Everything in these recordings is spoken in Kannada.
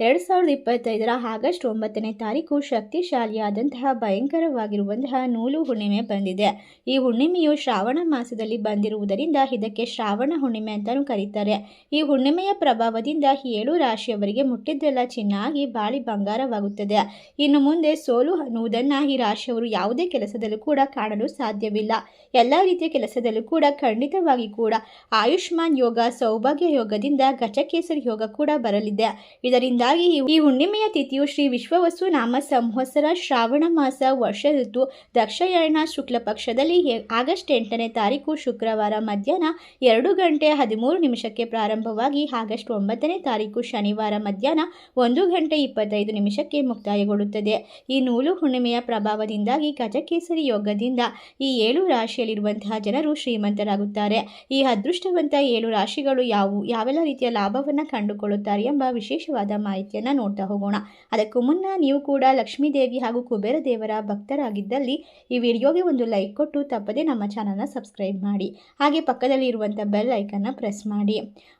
ಎರಡು ಸಾವಿರದ ಇಪ್ಪತ್ತೈದರ ಆಗಸ್ಟ್ ಒಂಬತ್ತನೇ ತಾರೀಕು ಶಕ್ತಿಶಾಲಿಯಾದಂತಹ ಭಯಂಕರವಾಗಿರುವಂತಹ ನೂಲು ಹುಣ್ಣಿಮೆ ಬಂದಿದೆ. ಈ ಹುಣ್ಣಿಮೆಯು ಶ್ರಾವಣ ಮಾಸದಲ್ಲಿ ಬಂದಿರುವುದರಿಂದ ಇದಕ್ಕೆ ಶ್ರಾವಣ ಹುಣ್ಣಿಮೆ ಅಂತಲೂ ಕರೀತಾರೆ. ಈ ಹುಣ್ಣಿಮೆಯ ಪ್ರಭಾವದಿಂದ ಏಳು ರಾಶಿಯವರಿಗೆ ಮುಟ್ಟಿದ್ದೆಲ್ಲ ಚೆನ್ನಾಗಿ ಬಾಳಿ ಬಂಗಾರವಾಗುತ್ತದೆ. ಇನ್ನು ಮುಂದೆ ಸೋಲು ಅನ್ನುವುದನ್ನು ಈ ರಾಶಿಯವರು ಯಾವುದೇ ಕೆಲಸದಲ್ಲೂ ಕೂಡ ಕಾಣಲು ಸಾಧ್ಯವಿಲ್ಲ. ಎಲ್ಲ ರೀತಿಯ ಕೆಲಸದಲ್ಲೂ ಕೂಡ ಖಂಡಿತವಾಗಿ ಕೂಡ ಆಯುಷ್ಮಾನ್ ಯೋಗ, ಸೌಭಾಗ್ಯ ಯೋಗದಿಂದ ಗಜಕೇಸರಿ ಯೋಗ ಕೂಡ ಬರಲಿದೆ. ಇದರಿಂದಾಗಿ ಈ ಹುಣ್ಣಿಮೆಯ ತಿಥಿಯು ಶ್ರೀ ವಿಶ್ವವಸ್ತು ನಾಮ ಸಂವತ್ಸರ ಶ್ರಾವಣ ಮಾಸ ವರ್ಷ ಋತು ದಕ್ಷಯಾಣ ಶುಕ್ಲ ಪಕ್ಷದಲ್ಲಿ ಆಗಸ್ಟ್ ಎಂಟನೇ ತಾರೀಕು ಶುಕ್ರವಾರ ಮಧ್ಯಾಹ್ನ ಎರಡು ಗಂಟೆ ಹದಿಮೂರು ನಿಮಿಷಕ್ಕೆ ಪ್ರಾರಂಭವಾಗಿ ಆಗಸ್ಟ್ ಒಂಬತ್ತನೇ ತಾರೀಕು ಶನಿವಾರ ಮಧ್ಯಾಹ್ನ ಒಂದು ಗಂಟೆ ಇಪ್ಪತ್ತೈದು ನಿಮಿಷಕ್ಕೆ ಮುಕ್ತಾಯಗೊಳ್ಳುತ್ತದೆ. ಈ ನೂಲು ಹುಣ್ಣಿಮೆಯ ಪ್ರಭಾವದಿಂದಾಗಿ ಗಜಕೇಸರಿ ಯೋಗದಿಂದ ಈ ಏಳು ರಾಶಿಯಲ್ಲಿರುವಂತಹ ಜನರು ಶ್ರೀಮಂತರಾಗುತ್ತಾರೆ. ಈ ಅದೃಷ್ಟವಂತ ಏಳು ರಾಶಿಗಳು ಯಾವುವು ಯಾವೆಲ್ಲ ರೀತಿಯ ಲಾಭವನ್ನು ಕಂಡುಕೊಳ್ಳುತ್ತಾರೆ ಎಂಬ ವಿಶೇಷವಾದ ಮಾಹಿತಿಯನ್ನು ನೋಡ್ತಾ ಹೋಗೋಣ. ಅದಕ್ಕೂ ಮುನ್ನ ನೀವು ಕೂಡ ಲಕ್ಷ್ಮೀ ದೇವಿ ಹಾಗೂ ಕುಬೇರ ದೇವರ ಭಕ್ತರಾಗಿದ್ದಲ್ಲಿ ಈ ವಿಡಿಯೋಗೆ ಒಂದು ಲೈಕ್ ಕೊಟ್ಟು ತಪ್ಪದೇ ನಮ್ಮ ಚಾನಲ್ನ ಸಬ್ಸ್ಕ್ರೈಬ್ ಮಾಡಿ. ಹಾಗೆ ಪಕ್ಕದಲ್ಲಿ ಇರುವಂಥ ಬೆಲ್ ಐಕನ್ನ ಪ್ರೆಸ್ ಮಾಡಿ.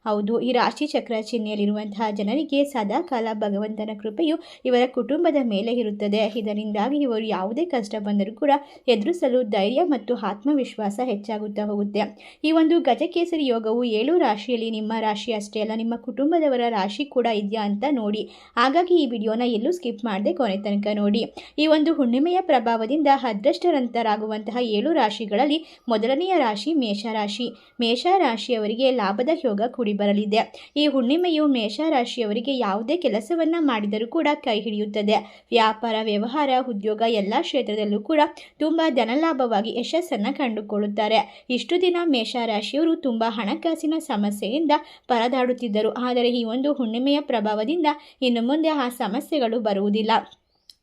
ಹೌದು, ಈ ರಾಶಿ ಚಕ್ರ ಚಿಹ್ನೆಯಲ್ಲಿರುವಂತಹ ಜನರಿಗೆ ಸದಾ ಕಾಲ ಭಗವಂತನ ಕೃಪೆಯು ಇವರ ಕುಟುಂಬದ ಮೇಲೆ ಇರುತ್ತದೆ. ಇದರಿಂದಾಗಿ ಇವರು ಯಾವುದೇ ಕಷ್ಟ ಬಂದರೂ ಕೂಡ ಎದುರಿಸಲು ಧೈರ್ಯ ಮತ್ತು ಆತ್ಮವಿಶ್ವಾಸ ಹೆಚ್ಚಾಗುತ್ತಾ ಹೋಗುತ್ತೆ. ಈ ಒಂದು ಗಜಕೇಸರಿ ಯೋಗವು ಏಳು ರಾಶಿಯಲ್ಲಿ ನಿಮ್ಮ ರಾಶಿ ಅಷ್ಟೇ ಅಲ್ಲ, ನಿಮ್ಮ ಕುಟುಂಬದವರ ರಾಶಿ ಕೂಡ ಇದೆಯಾ ಅಂತ ನೋಡಿ. ಹಾಗಾಗಿ ಈ ವಿಡಿಯೋನ ಎಲ್ಲೂ ಸ್ಕಿಪ್ ಮಾಡದೆ ಕೊನೆ ತನಕ ನೋಡಿ. ಈ ಒಂದು ಹುಣ್ಣಿಮೆಯ ಪ್ರಭಾವದಿಂದ ಅದೃಷ್ಟರಂತರಾಗುವಂತಹ ಏಳು ರಾಶಿಗಳಲ್ಲಿ ಮೊದಲನೆಯ ರಾಶಿ ಮೇಷರಾಶಿ. ಮೇಷರಾಶಿಯವರಿಗೆ ಲಾಭದ ಯೋಗ ಕೂಡಿ ಬರಲಿದೆ. ಈ ಹುಣ್ಣಿಮೆಯು ಮೇಷರಾಶಿಯವರಿಗೆ ಯಾವುದೇ ಕೆಲಸವನ್ನ ಮಾಡಿದರೂ ಕೂಡ ಕೈ ಹಿಡಿಯುತ್ತದೆ. ವ್ಯಾಪಾರ, ವ್ಯವಹಾರ, ಉದ್ಯೋಗ ಎಲ್ಲ ಕ್ಷೇತ್ರದಲ್ಲೂ ಕೂಡ ತುಂಬ ಧನಲಾಭವಾಗಿ ಯಶಸ್ಸನ್ನು ಕಂಡುಕೊಳ್ಳುತ್ತಾರೆ. ಇಷ್ಟು ದಿನ ಮೇಷರಾಶಿಯವರು ತುಂಬ ಹಣಕಾಸಿನ ಸಮಸ್ಯೆಯಿಂದ ಪರದಾಡುತ್ತಿದ್ದರು. ಆದರೆ ಈ ಒಂದು ಹುಣ್ಣಿಮೆಯ ಪ್ರಭಾವದಿಂದ ಇನ್ನು ಮುಂದೆ ಆ ಸಮಸ್ಯೆಗಳು ಬರುವುದಿಲ್ಲ.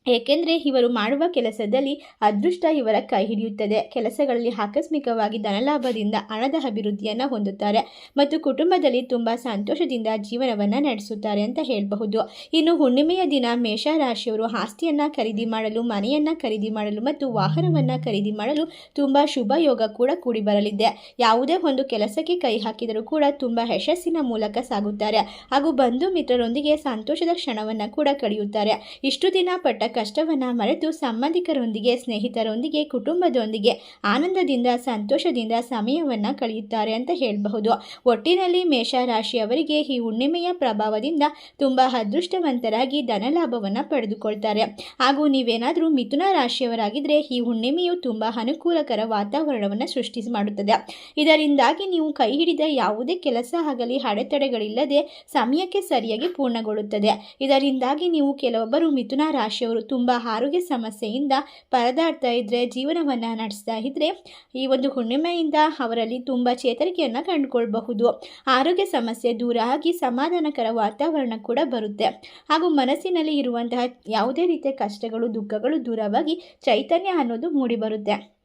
ಏಕೆಂದರೆ ಇವರು ಮಾಡುವ ಕೆಲಸದಲ್ಲಿ ಅದೃಷ್ಟ ಇವರ ಕೈ ಹಿಡಿಯುತ್ತದೆ. ಕೆಲಸಗಳಲ್ಲಿ ಆಕಸ್ಮಿಕವಾಗಿ ಧನಲಾಭದಿಂದ ಹಣದ ಅಭಿವೃದ್ಧಿಯನ್ನು ಹೊಂದುತ್ತಾರೆ ಮತ್ತು ಕುಟುಂಬದಲ್ಲಿ ತುಂಬ ಸಂತೋಷದಿಂದ ಜೀವನವನ್ನು ನಡೆಸುತ್ತಾರೆ ಅಂತ ಹೇಳಬಹುದು. ಇನ್ನು ಹುಣ್ಣಿಮೆಯ ದಿನ ಮೇಷರಾಶಿಯವರು ಆಸ್ತಿಯನ್ನು ಖರೀದಿ ಮಾಡಲು, ಮನೆಯನ್ನು ಖರೀದಿ ಮಾಡಲು ಮತ್ತು ವಾಹನವನ್ನು ಖರೀದಿ ಮಾಡಲು ತುಂಬ ಶುಭ ಯೋಗ ಕೂಡ ಕೂಡಿ ಬರಲಿದೆ. ಯಾವುದೇ ಒಂದು ಕೆಲಸಕ್ಕೆ ಕೈ ಹಾಕಿದರೂ ಕೂಡ ತುಂಬ ಯಶಸ್ಸಿನ ಮೂಲಕ ಸಾಗುತ್ತಾರೆ ಹಾಗೂ ಬಂಧು ಮಿತ್ರರೊಂದಿಗೆ ಸಂತೋಷದ ಕ್ಷಣವನ್ನು ಕೂಡ ಕಳೆಯುತ್ತಾರೆ. ಇಷ್ಟು ದಿನ ಪಟ್ಟ ಕಷ್ಟವನ್ನು ಮರೆತು ಸಂಬಂಧಿಕರೊಂದಿಗೆ, ಸ್ನೇಹಿತರೊಂದಿಗೆ, ಕುಟುಂಬದೊಂದಿಗೆ ಆನಂದದಿಂದ, ಸಂತೋಷದಿಂದ ಸಮಯವನ್ನು ಕಳೆಯುತ್ತಾರೆ ಅಂತ ಹೇಳಬಹುದು. ಒಟ್ಟಿನಲ್ಲಿ ಮೇಷರಾಶಿಯವರಿಗೆ ಈ ಹುಣ್ಣಿಮೆಯ ಪ್ರಭಾವದಿಂದ ತುಂಬ ಅದೃಷ್ಟವಂತರಾಗಿ ಧನಲಾಭವನ್ನು ಪಡೆದುಕೊಳ್ತಾರೆ. ಹಾಗೂ ನೀವೇನಾದರೂ ಮಿಥುನ ರಾಶಿಯವರಾಗಿದ್ದರೆ ಈ ಹುಣ್ಣಿಮೆಯು ತುಂಬ ಅನುಕೂಲಕರ ವಾತಾವರಣವನ್ನು ಸೃಷ್ಟಿ ಮಾಡುತ್ತದೆ. ಇದರಿಂದಾಗಿ ನೀವು ಕೈ ಹಿಡಿದ ಯಾವುದೇ ಕೆಲಸ ಆಗಲಿ, ಅಡೆತಡೆಗಳಿಲ್ಲದೆ ಸಮಯಕ್ಕೆ ಸರಿಯಾಗಿ ಪೂರ್ಣಗೊಳ್ಳುತ್ತದೆ. ಇದರಿಂದಾಗಿ ನೀವು ಕೆಲವೊಬ್ಬರು ಮಿಥುನ ರಾಶಿಯವರು ತುಂಬ ಆರೋಗ್ಯ ಸಮಸ್ಯೆಯಿಂದ ಪರದಾಡ್ತಾ ಇದ್ದರೆ ಜೀವನವನ್ನು ನಡೆಸ್ತಾ ಇದ್ದರೆ ಈ ಒಂದು ಹುಣ್ಣಿಮೆಯಿಂದ ಅವರಲ್ಲಿ ತುಂಬ ಚೇತರಿಕೆಯನ್ನು ಕಂಡುಕೊಳ್ಬಹುದು. ಆರೋಗ್ಯ ಸಮಸ್ಯೆ ದೂರ ಆಗಿ ಸಮಾಧಾನಕರ ವಾತಾವರಣ ಕೂಡ ಬರುತ್ತೆ. ಹಾಗೂ ಮನಸ್ಸಿನಲ್ಲಿ ಇರುವಂತಹ ಯಾವುದೇ ರೀತಿಯ ಕಷ್ಟಗಳು, ದುಃಖಗಳು ದೂರವಾಗಿ ಚೈತನ್ಯ ಅನ್ನೋದು ಮೂಡಿಬರುತ್ತೆ.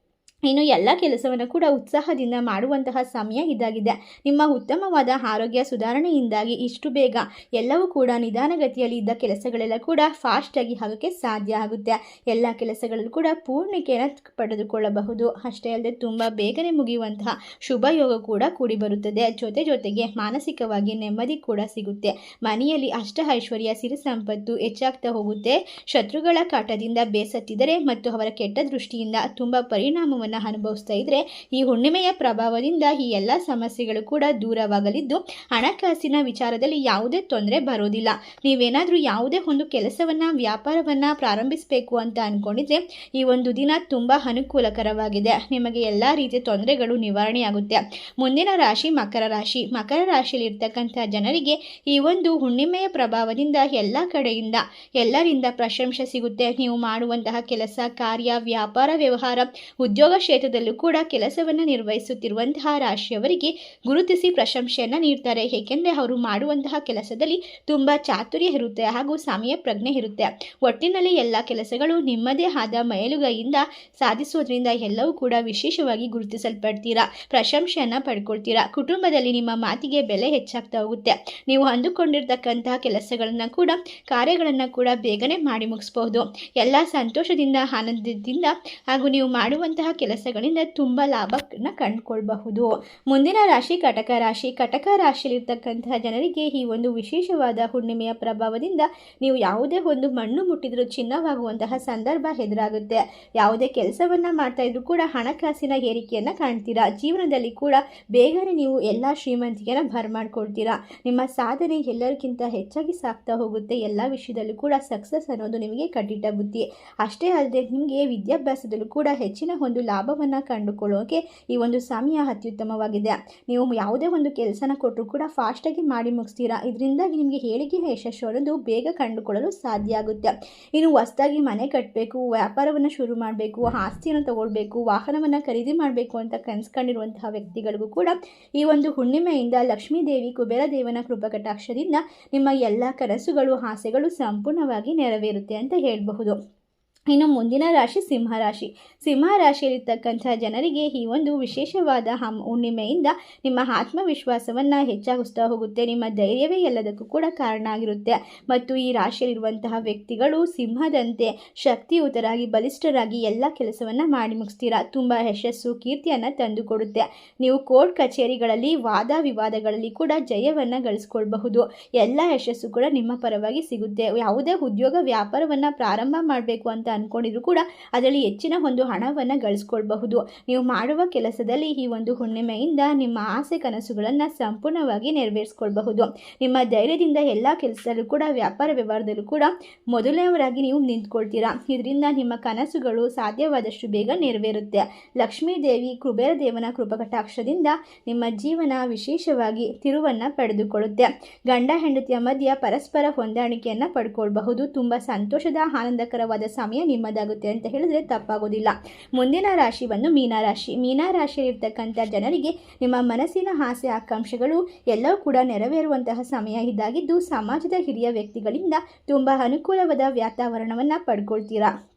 ಇನ್ನು ಎಲ್ಲ ಕೆಲಸವನ್ನು ಕೂಡ ಉತ್ಸಾಹದಿಂದ ಮಾಡುವಂತಹ ಸಮಯ ಇದಾಗಿದೆ. ನಿಮ್ಮ ಉತ್ತಮವಾದ ಆರೋಗ್ಯ ಸುಧಾರಣೆಯಿಂದಾಗಿ ಇಷ್ಟು ಬೇಗ ಎಲ್ಲವೂ ಕೂಡ ನಿಧಾನಗತಿಯಲ್ಲಿ ಇದ್ದ ಕೆಲಸಗಳೆಲ್ಲ ಕೂಡ ಫಾಸ್ಟಾಗಿ ಆಗೋಕ್ಕೆ ಸಾಧ್ಯ ಆಗುತ್ತೆ. ಎಲ್ಲ ಕೆಲಸಗಳಲ್ಲೂ ಕೂಡ ಪೂರ್ಣಿಕೆಯನ್ನು ಪಡೆದುಕೊಳ್ಳಬಹುದು. ಅಷ್ಟೇ ಅಲ್ಲದೆ ತುಂಬ ಬೇಗನೆ ಮುಗಿಯುವಂತಹ ಶುಭ ಯೋಗ ಕೂಡ ಕೂಡಿ ಬರುತ್ತದೆ. ಜೊತೆ ಜೊತೆಗೆ ಮಾನಸಿಕವಾಗಿ ನೆಮ್ಮದಿ ಕೂಡ ಸಿಗುತ್ತೆ. ಮನೆಯಲ್ಲಿ ಅಷ್ಟ ಐಶ್ವರ್ಯ, ಸಿರಿ ಸಂಪತ್ತು ಹೆಚ್ಚಾಗ್ತಾ ಹೋಗುತ್ತೆ. ಶತ್ರುಗಳ ಕಾಟದಿಂದ ಬೇಸತ್ತಿದರೆ ಮತ್ತು ಅವರ ಕೆಟ್ಟ ದೃಷ್ಟಿಯಿಂದ ತುಂಬ ಪರಿಣಾಮವನ್ನು ಅನುಭವಿಸ್ತಾ ಇದ್ರೆ ಈ ಹುಣ್ಣಿಮೆಯ ಪ್ರಭಾವದಿಂದ ಈ ಎಲ್ಲ ಸಮಸ್ಯೆಗಳು ಕೂಡ ದೂರವಾಗಲಿದ್ದು ಹಣಕಾಸಿನ ವಿಚಾರದಲ್ಲಿ ಯಾವುದೇ ತೊಂದರೆ ಬರೋದಿಲ್ಲ. ನೀವೇನಾದರೂ ಯಾವುದೇ ಒಂದು ಕೆಲಸವನ್ನು, ವ್ಯಾಪಾರವನ್ನು ಪ್ರಾರಂಭಿಸಬೇಕು ಅಂತ ಅಂದ್ಕೊಂಡಿದ್ರೆ ಈ ಒಂದು ದಿನ ತುಂಬ ಅನುಕೂಲಕರವಾಗಿದೆ. ನಿಮಗೆ ಎಲ್ಲ ರೀತಿಯ ತೊಂದರೆಗಳು ನಿವಾರಣೆಯಾಗುತ್ತೆ. ಮುಂದಿನ ರಾಶಿ ಮಕರ ರಾಶಿ. ಮಕರ ರಾಶಿಯಲ್ಲಿ ಇರ್ತಕ್ಕಂಥ ಜನರಿಗೆ ಈ ಒಂದು ಹುಣ್ಣಿಮೆಯ ಪ್ರಭಾವದಿಂದ ಎಲ್ಲ ಕಡೆಯಿಂದ, ಎಲ್ಲರಿಂದ ಪ್ರಶಂಸೆ ಸಿಗುತ್ತೆ. ನೀವು ಮಾಡುವಂತಹ ಕೆಲಸ, ಕಾರ್ಯ, ವ್ಯಾಪಾರ, ವ್ಯವಹಾರ, ಉದ್ಯೋಗ ಕ್ಷೇತ್ರದಲ್ಲೂ ಕೂಡ ಕೆಲಸವನ್ನು ನಿರ್ವಹಿಸುತ್ತಿರುವಂತಹ ರಾಶಿಯವರಿಗೆ ಗುರುತಿಸಿ ಪ್ರಶಂಸೆಯನ್ನು ನೀಡ್ತಾರೆ. ಏಕೆಂದರೆ ಅವರು ಮಾಡುವಂತಹ ಕೆಲಸದಲ್ಲಿ ತುಂಬ ಚಾತುರ್ಯ ಇರುತ್ತೆ ಹಾಗೂ ಸಮಯ ಪ್ರಜ್ಞೆ ಇರುತ್ತೆ. ಒಟ್ಟಿನಲ್ಲಿ ಎಲ್ಲ ಕೆಲಸಗಳು ನಿಮ್ಮದೇ ಆದ ಮೈಲುಗೈಯಿಂದ ಸಾಧಿಸೋದ್ರಿಂದ ಎಲ್ಲವೂ ಕೂಡ ವಿಶೇಷವಾಗಿ ಗುರುತಿಸಲ್ಪಡ್ತೀರಾ. ಪ್ರಶಂಸೆಯನ್ನು ಪಡ್ಕೊಳ್ತೀರಾ. ಕುಟುಂಬದಲ್ಲಿ ನಿಮ್ಮ ಮಾತಿಗೆ ಬೆಲೆ ಹೆಚ್ಚಾಗ್ತಾ ಹೋಗುತ್ತೆ. ನೀವು ಅಂದುಕೊಂಡಿರ್ತಕ್ಕಂತಹ ಕೆಲಸಗಳನ್ನು ಕೂಡ, ಕಾರ್ಯಗಳನ್ನು ಕೂಡ ಬೇಗನೆ ಮಾಡಿ ಮುಗಿಸಬಹುದು. ಎಲ್ಲ ಸಂತೋಷದಿಂದ, ಆನಂದದಿಂದ ಹಾಗೂ ನೀವು ಮಾಡುವಂತಹ ಕೆಲಸ ಕೆಲಸಗಳಿಂದ ತುಂಬ ಲಾಭನ ಕಂಡುಕೊಳ್ಬಹುದು. ಮುಂದಿನ ರಾಶಿ ಕಟಕ. ರಾಶಿ ಕಟಕ ರಾಶಿಯಲ್ಲಿರ್ತಕ್ಕಂತಹ ಜನರಿಗೆ ಈ ಒಂದು ವಿಶೇಷವಾದ ಹುಣ್ಣಿಮೆಯ ಪ್ರಭಾವದಿಂದ ನೀವು ಯಾವುದೇ ಒಂದು ಮಣ್ಣು ಮುಟ್ಟಿದ್ರೂ ಚಿನ್ನವಾಗುವಂತಹ ಸಂದರ್ಭ ಎದುರಾಗುತ್ತೆ. ಯಾವುದೇ ಕೆಲಸವನ್ನ ಮಾಡ್ತಾ ಇದ್ರೂ ಕೂಡ ಹಣಕಾಸಿನ ಏರಿಕೆಯನ್ನು ಕಾಣ್ತೀರಾ? ಜೀವನದಲ್ಲಿ ಕೂಡ ಬೇಗನೆ ನೀವು ಎಲ್ಲ ಶ್ರೀಮಂತಿಕೆನ ಮಾಡ್ಕೊಳ್ತೀರಾ ನಿಮ್ಮ ಸಾಧನೆ ಎಲ್ಲರಿಗಿಂತ ಹೆಚ್ಚಾಗಿ ಸಾಕ್ತಾ ಹೋಗುತ್ತೆ. ಎಲ್ಲ ವಿಷಯದಲ್ಲೂ ಕೂಡ ಸಕ್ಸಸ್ ಅನ್ನೋದು ನಿಮಗೆ ಕಟ್ಟಿಟ್ಟ ಬುದ್ಧಿ. ಅಷ್ಟೇ ಅಲ್ಲದೆ ನಿಮಗೆ ವಿದ್ಯಾಭ್ಯಾಸದಲ್ಲೂ ಕೂಡ ಹೆಚ್ಚಿನ ಒಂದು ಲಾಭವನ್ನು ಕಂಡುಕೊಳ್ಳೋಕೆ ಈ ಒಂದು ಸಮಯ ಅತ್ಯುತ್ತಮವಾಗಿದೆ. ನೀವು ಯಾವುದೇ ಒಂದು ಕೆಲಸನ ಕೊಟ್ಟರು ಕೂಡ ಫಾಸ್ಟಾಗಿ ಮಾಡಿ ಮುಗಿಸ್ತೀರಾ? ಇದರಿಂದಾಗಿ ನಿಮಗೆ ಹೇಳಿಕೆ ಯಶಸ್ಸು ಅನ್ನೋದು ಬೇಗ ಕಂಡುಕೊಳ್ಳಲು ಸಾಧ್ಯ ಆಗುತ್ತೆ. ಇನ್ನು ಹೊಸದಾಗಿ ಮನೆ ಕಟ್ಟಬೇಕು ವ್ಯಾಪಾರವನ್ನು ಶುರು ಮಾಡಬೇಕು, ಆಸ್ತಿಯನ್ನು ತಗೊಳ್ಬೇಕು, ವಾಹನವನ್ನು ಖರೀದಿ ಮಾಡಬೇಕು ಅಂತ ಕನಸ್ಕೊಂಡಿರುವಂತಹ ವ್ಯಕ್ತಿಗಳಿಗೂ ಕೂಡ ಈ ಒಂದು ಹುಣ್ಣಿಮೆಯಿಂದ ಲಕ್ಷ್ಮೀ ದೇವಿ ಕುಬೇರ ದೇವನ ಕೃಪಕಟಾಕ್ಷದಿಂದ ನಿಮ್ಮ ಎಲ್ಲ ಕನಸುಗಳು, ಆಸೆಗಳು ಸಂಪೂರ್ಣವಾಗಿ ನೆರವೇರುತ್ತೆ ಅಂತ ಹೇಳಬಹುದು. ಇನ್ನು ಮುಂದಿನ ರಾಶಿ ಸಿಂಹರಾಶಿ ಸಿಂಹ ರಾಶಿಯಲ್ಲಿರ್ತಕ್ಕಂಥ ಜನರಿಗೆ ಈ ಒಂದು ವಿಶೇಷವಾದ ಹಮ್, ಹುಣ್ಣಿಮೆಯಿಂದ ನಿಮ್ಮ ಆತ್ಮವಿಶ್ವಾಸವನ್ನು ಹೆಚ್ಚಾಗಿಸ್ತಾ ಹೋಗುತ್ತೆ. ನಿಮ್ಮ ಧೈರ್ಯವೇ ಎಲ್ಲದಕ್ಕೂ ಕೂಡ ಕಾರಣ ಆಗಿರುತ್ತೆ. ಮತ್ತು ಈ ರಾಶಿಯಲ್ಲಿರುವಂತಹ ವ್ಯಕ್ತಿಗಳು ಸಿಂಹದಂತೆ ಶಕ್ತಿಯುತರಾಗಿ, ಬಲಿಷ್ಠರಾಗಿ ಎಲ್ಲ ಕೆಲಸವನ್ನು ಮಾಡಿ ಮುಗಿಸ್ತೀರಾ? ತುಂಬ ಯಶಸ್ಸು, ಕೀರ್ತಿಯನ್ನು ತಂದುಕೊಡುತ್ತೆ ನೀವು ಕೋರ್ಟ್ ಕಚೇರಿಗಳಲ್ಲಿ, ವಾದ ವಿವಾದಗಳಲ್ಲಿ ಕೂಡ ಜಯವನ್ನು ಗಳಿಸ್ಕೊಳ್ಬಹುದು. ಎಲ್ಲ ಯಶಸ್ಸು ಕೂಡ ನಿಮ್ಮ ಪರವಾಗಿ ಸಿಗುತ್ತೆ. ಯಾವುದೇ ಉದ್ಯೋಗ ವ್ಯಾಪಾರವನ್ನು ಪ್ರಾರಂಭ ಮಾಡಬೇಕು ಅಂತ ಅಂದ್ಕೊಂಡಿದ್ರು ಕೂಡ ಅದರಲ್ಲಿ ಹೆಚ್ಚಿನ ಒಂದು ಹಣವನ್ನು ಗಳಿಸ್ಕೊಳ್ಬಹುದು. ನೀವು ಮಾಡುವ ಕೆಲಸದಲ್ಲಿ ಈ ಒಂದು ಹುಣ್ಣಿಮೆಯಿಂದ ನಿಮ್ಮ ಆಸೆ ಕನಸುಗಳನ್ನು ಸಂಪೂರ್ಣವಾಗಿ ನೆರವೇರಿಸ್ಕೊಳ್ಬಹುದು. ನಿಮ್ಮ ಧೈರ್ಯದಿಂದ ಎಲ್ಲ ಕೆಲಸದಲ್ಲೂ ಕೂಡ, ವ್ಯಾಪಾರ ವ್ಯವಹಾರದಲ್ಲೂ ಕೂಡ ಮೊದಲನೆಯವರಾಗಿ ನೀವು ನಿಂತ್ಕೊಳ್ತೀರಾ? ಇದರಿಂದ ನಿಮ್ಮ ಕನಸುಗಳು ಸಾಧ್ಯವಾದಷ್ಟು ಬೇಗ ನೆರವೇರುತ್ತೆ. ಲಕ್ಷ್ಮೀ ದೇವಿ ಕುಬೇರ ದೇವನ ಕೃಪಕಟಾಕ್ಷದಿಂದ ನಿಮ್ಮ ಜೀವನ ವಿಶೇಷವಾಗಿ ತಿರುವನ್ನು ಪಡೆದುಕೊಳ್ಳುತ್ತೆ. ಗಂಡ ಹೆಂಡತಿಯ ಮಧ್ಯ ಪರಸ್ಪರ ಹೊಂದಾಣಿಕೆಯನ್ನು ಪಡ್ಕೊಳ್ಬಹುದು. ತುಂಬ ಸಂತೋಷದ, ಆನಂದಕರವಾದ ಸಮಯ ನಿಮ್ಮದಾಗುತ್ತೆ ಅಂತ ಹೇಳಿದ್ರೆ ತಪ್ಪಾಗೋದಿಲ್ಲ. ಮುಂದಿನ ರಾಶಿ. ಬಂದು ಮೀನರಾಶಿ ಮೀನರಾಶಿಯಲ್ಲಿರ್ತಕ್ಕಂಥ ಜನರಿಗೆ ನಿಮ್ಮ ಮನಸ್ಸಿನ ಆಸೆ, ಆಕಾಂಕ್ಷೆಗಳು ಎಲ್ಲವೂ ಕೂಡ ನೆರವೇರುವಂತಹ ಸಮಯ ಇದಾಗಿದ್ದು, ಸಮಾಜದ ಹಿರಿಯ ವ್ಯಕ್ತಿಗಳಿಂದ ತುಂಬ ಅನುಕೂಲವಾದ ವಾತಾವರಣವನ್ನು ಪಡ್ಕೊಳ್ತೀರಾ.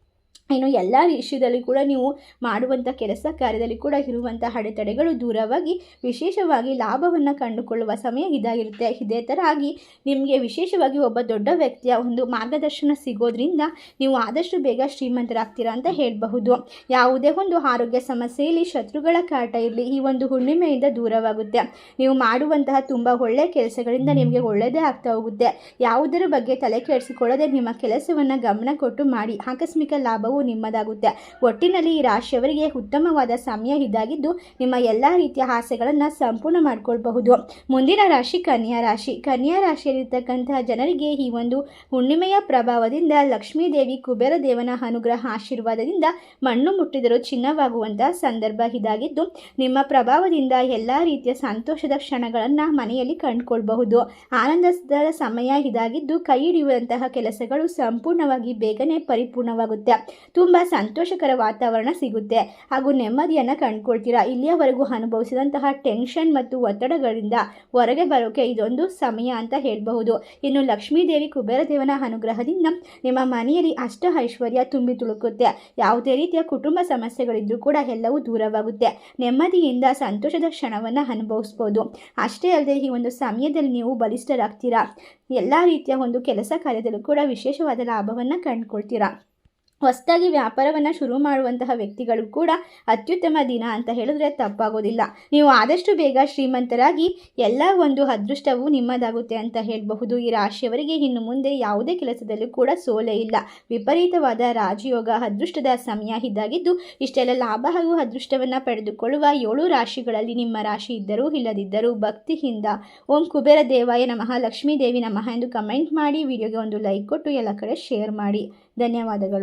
ಇನ್ನು ಎಲ್ಲ ವಿಷಯದಲ್ಲಿ ಕೂಡ ನೀವು ಮಾಡುವಂಥ ಕೆಲಸ ಕಾರ್ಯದಲ್ಲಿ ಕೂಡ ಇರುವಂಥ ಅಡೆತಡೆಗಳು ದೂರವಾಗಿ ವಿಶೇಷವಾಗಿ ಲಾಭವನ್ನು ಕಂಡುಕೊಳ್ಳುವ ಸಮಯ ಇದಾಗಿರುತ್ತೆ. ಇದೇ ಥರ ಆಗಿ ನಿಮಗೆ ವಿಶೇಷವಾಗಿ ಒಬ್ಬ ದೊಡ್ಡ ವ್ಯಕ್ತಿಯ ಒಂದು ಮಾರ್ಗದರ್ಶನ ಸಿಗೋದ್ರಿಂದ ನೀವು ಆದಷ್ಟು ಬೇಗ ಶ್ರೀಮಂತರಾಗ್ತೀರಾ ಅಂತ ಹೇಳಬಹುದು. ಯಾವುದೇ ಒಂದು ಆರೋಗ್ಯ ಸಮಸ್ಯೆಯಲ್ಲಿ, ಶತ್ರುಗಳ ಕಾಟ ಇರಲಿ, ಈ ಒಂದು ಹುಣ್ಣಿಮೆಯಿಂದ ದೂರವಾಗುತ್ತೆ. ನೀವು ಮಾಡುವಂತಹ ತುಂಬ ಒಳ್ಳೆಯ ಕೆಲಸಗಳಿಂದ ನಿಮಗೆ ಒಳ್ಳೆಯದೇ ಆಗ್ತಾ ಹೋಗುತ್ತೆ. ಯಾವುದರ ಬಗ್ಗೆ ತಲೆ ಕೆಡಿಸಿಕೊಳ್ಳದೆ ನಿಮ್ಮ ಕೆಲಸವನ್ನು ಗಮನ ಕೊಟ್ಟು ಮಾಡಿ. ಆಕಸ್ಮಿಕ ಲಾಭವು ನಿಮ್ಮದಾಗುತ್ತೆ. ಒಟ್ಟಿನಲ್ಲಿ ಈ ರಾಶಿಯವರಿಗೆ ಉತ್ತಮವಾದ ಸಮಯ ಇದಾಗಿದ್ದು ನಿಮ್ಮ ಎಲ್ಲ ರೀತಿಯ ಆಸೆಗಳನ್ನು ಸಂಪೂರ್ಣ ಮಾಡಿಕೊಳ್ಬಹುದು. ಮುಂದಿನ ರಾಶಿ ಕನ್ಯಾ ರಾಶಿ. ಕನ್ಯಾ ರಾಶಿಯಲ್ಲಿರ್ತಕ್ಕಂತಹ ಜನರಿಗೆ ಈ ಒಂದು ಹುಣ್ಣಿಮೆಯ ಪ್ರಭಾವದಿಂದ ಲಕ್ಷ್ಮೀ ದೇವಿ ಕುಬೇರ ದೇವನ ಅನುಗ್ರಹ ಆಶೀರ್ವಾದದಿಂದ ಮಣ್ಣು ಮುಟ್ಟಿದರೂ ಚಿನ್ನವಾಗುವಂತಹ ಸಂದರ್ಭ ಇದಾಗಿದ್ದು ನಿಮ್ಮ ಪ್ರಭಾವದಿಂದ ಎಲ್ಲ ರೀತಿಯ ಸಂತೋಷದ ಕ್ಷಣಗಳನ್ನು ಮನೆಯಲ್ಲಿ ಕಂಡುಕೊಳ್ಬಹುದು. ಆನಂದದ ಸಮಯ ಇದಾಗಿದ್ದು ಕೈ ಹಿಡಿಯುವಂತಹ ಕೆಲಸಗಳು ಸಂಪೂರ್ಣವಾಗಿ ಬೇಗನೆ ಪರಿಪೂರ್ಣವಾಗುತ್ತೆ. ತುಂಬ ಸಂತೋಷಕರ ವಾತಾವರಣ ಸಿಗುತ್ತೆ. ಹಾಗೂ ನೆಮ್ಮದಿಯನ್ನು ಕಂಡುಕೊಳ್ತೀರಾ? ಇಲ್ಲಿಯವರೆಗೂ ಅನುಭವಿಸಿದಂತಹ ಟೆನ್ಷನ್ ಮತ್ತು ಒತ್ತಡಗಳಿಂದ ಹೊರಗೆ ಬರೋಕೆ ಇದೊಂದು ಸಮಯ ಅಂತ ಹೇಳಬಹುದು. ಇನ್ನು ಲಕ್ಷ್ಮೀದೇವಿ ಕುಬೇರದೇವನ ಅನುಗ್ರಹದಿಂದ ನಿಮ್ಮ ಮನೆಯಲ್ಲಿ ಅಷ್ಟ ಐಶ್ವರ್ಯ ತುಂಬಿ ತುಳುಕುತ್ತೆ. ಯಾವುದೇ ರೀತಿಯ ಕುಟುಂಬ ಸಮಸ್ಯೆಗಳಿದ್ರೂ ಕೂಡ ಎಲ್ಲವೂ ದೂರವಾಗುತ್ತೆ. ನೆಮ್ಮದಿಯಿಂದ ಸಂತೋಷದ ಕ್ಷಣವನ್ನು ಅನುಭವಿಸ್ಬೋದು. ಅಷ್ಟೇ ಅಲ್ಲದೆ ಈ ಒಂದು ಸಮಯದಲ್ಲಿ ನೀವು ಬಲಿಷ್ಠರಾಗ್ತೀರಾ? ಎಲ್ಲ ರೀತಿಯ ಒಂದು ಕೆಲಸ ಕಾರ್ಯದಲ್ಲೂ ಕೂಡ ವಿಶೇಷವಾದ ಲಾಭವನ್ನು ಕಂಡುಕೊಳ್ತೀರಾ? ಹೊಸದಾಗಿ ವ್ಯಾಪಾರವನ್ನು ಶುರು ಮಾಡುವಂತಹ ವ್ಯಕ್ತಿಗಳು ಕೂಡ ಅತ್ಯುತ್ತಮ ದಿನ ಅಂತ ಹೇಳಿದ್ರೆ ತಪ್ಪಾಗೋದಿಲ್ಲ. ನೀವು ಆದಷ್ಟು ಬೇಗ ಶ್ರೀಮಂತರಾಗಿ ಎಲ್ಲ ಒಂದು ಅದೃಷ್ಟವು ನಿಮ್ಮದಾಗುತ್ತೆ ಅಂತ ಹೇಳಬಹುದು. ಈ ರಾಶಿಯವರಿಗೆ ಇನ್ನು ಮುಂದೆ ಯಾವುದೇ ಕೆಲಸದಲ್ಲೂ ಕೂಡ ಸೋಲೆ ಇಲ್ಲ. ವಿಪರೀತವಾದ ರಾಜಯೋಗ, ಅದೃಷ್ಟದ ಸಮಯ ಇದ್ದಾಗಿದ್ದು, ಇಷ್ಟೆಲ್ಲ ಲಾಭ ಹಾಗೂ ಅದೃಷ್ಟವನ್ನು ಪಡೆದುಕೊಳ್ಳುವ ಏಳು ರಾಶಿಗಳಲ್ಲಿ ನಿಮ್ಮ ರಾಶಿ ಇದ್ದರೂ ಇಲ್ಲದಿದ್ದರೂ ಭಕ್ತಿಯಿಂದ ಓಂ ಕುಬೇರ ದೇವಾಯ ನಮಃ, ಲಕ್ಷ್ಮೀ ದೇವಿ ನಮಃ ಎಂದು ಕಮೆಂಟ್ ಮಾಡಿ, ವಿಡಿಯೋಗೆ ಒಂದು ಲೈಕ್ ಕೊಟ್ಟು ಎಲ್ಲ ಕಡೆ ಶೇರ್ ಮಾಡಿ. ಧನ್ಯವಾದಗಳು.